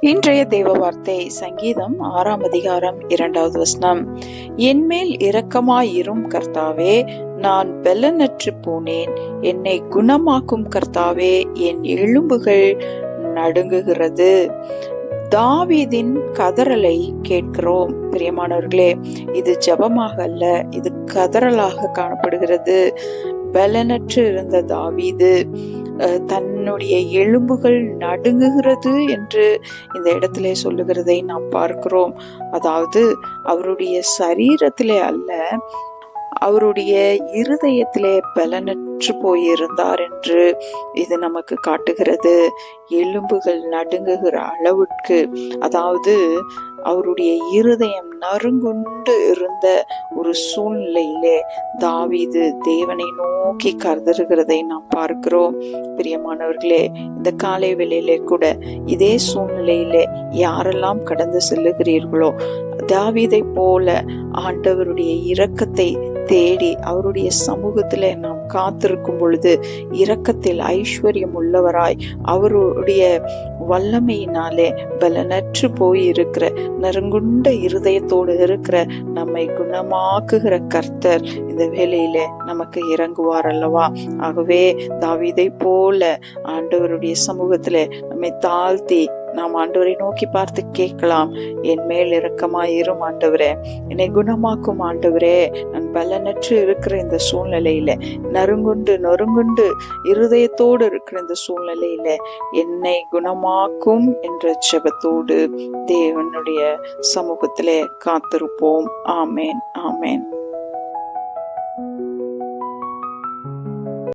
இன்றைய தேவ வார்த்தை சங்கீதம் ஆறாம் அதிகாரம் இரண்டாவது வசனம். என்மேல் இரக்கமாயிரும் கர்த்தாவே நான் பெலனற்று போனேன். என்னை குணமாக்கும் கர்த்தாவே என் எலும்புகள் நடுங்குகிறது. தாவீதின் கதறலை கேட்கிறோம். பிரியமானவர்களே இது ஜபமாக அல்ல இது கதறலாக காணப்படுகிறது. பலனற்று இருந்த தாவீது தன்னுடைய எலும்புகள் நடுங்குகிறது என்று இந்த இடத்துல சொல்லுகிறதை நாம் பார்க்கிறோம். அதாவது அவருடைய சரீரத்திலே அல்ல அவருடைய இருதயத்திலே பலனற்று போயிருந்தார் என்று இது நமக்கு காட்டுகிறது. எலும்புகள் நடுங்குகிற அளவுக்கு அதாவது அவருடைய இருதயம் நறுங்குண்டு இருந்த ஒரு சூழ்நிலையிலே தாவீது தேவனை நோக்கி கருதருகிறதை நாம் பார்க்கிறோம். பிரியமானவர்களே இந்த காலை வேளையிலே கூட இதே சூழ்நிலையிலே யாரெல்லாம் கடந்து செல்லுகிறீர்களோ தாவிதை போல ஆண்டவருடைய இரக்கத்தை தேடி அவருடைய சமூகத்தில் நாம் காத்திருக்கும் பொழுது இரக்கத்தில் ஐஸ்வர்யம் உள்ளவராய் அவருடைய வல்லமையினாலே பலனற்று போய் இருக்கிற நறுங்குண்ட இருதயத்தோடு இருக்கிற நம்மை குணமாக்குகிற கர்த்தர் இந்த வேலையில நமக்கு இறங்குவார் அல்லவா? ஆகவே தாவிதை போல ஆண்டவருடைய சமூகத்துல நம்மை தாழ்த்தி நாம் ஆண்டவரை நோக்கி பார்த்து கேட்கலாம். என் மேல் இரக்கமாயிரும் ஆண்டவரே. என்னை குணமாக்கும் ஆண்டவரே. நான் பலனற்று இருக்கிற இந்த சூழ்நிலையில நறுங்குண்டு நொறுங்குண்டு இருதயத்தோடு இருக்கிற இந்த சூழ்நிலையில என்னை குணமாக்கும் என்ற ஜெபத்தோடு தேவனுடைய சமூகத்திலே காத்திருப்போம். ஆமேன் ஆமேன்.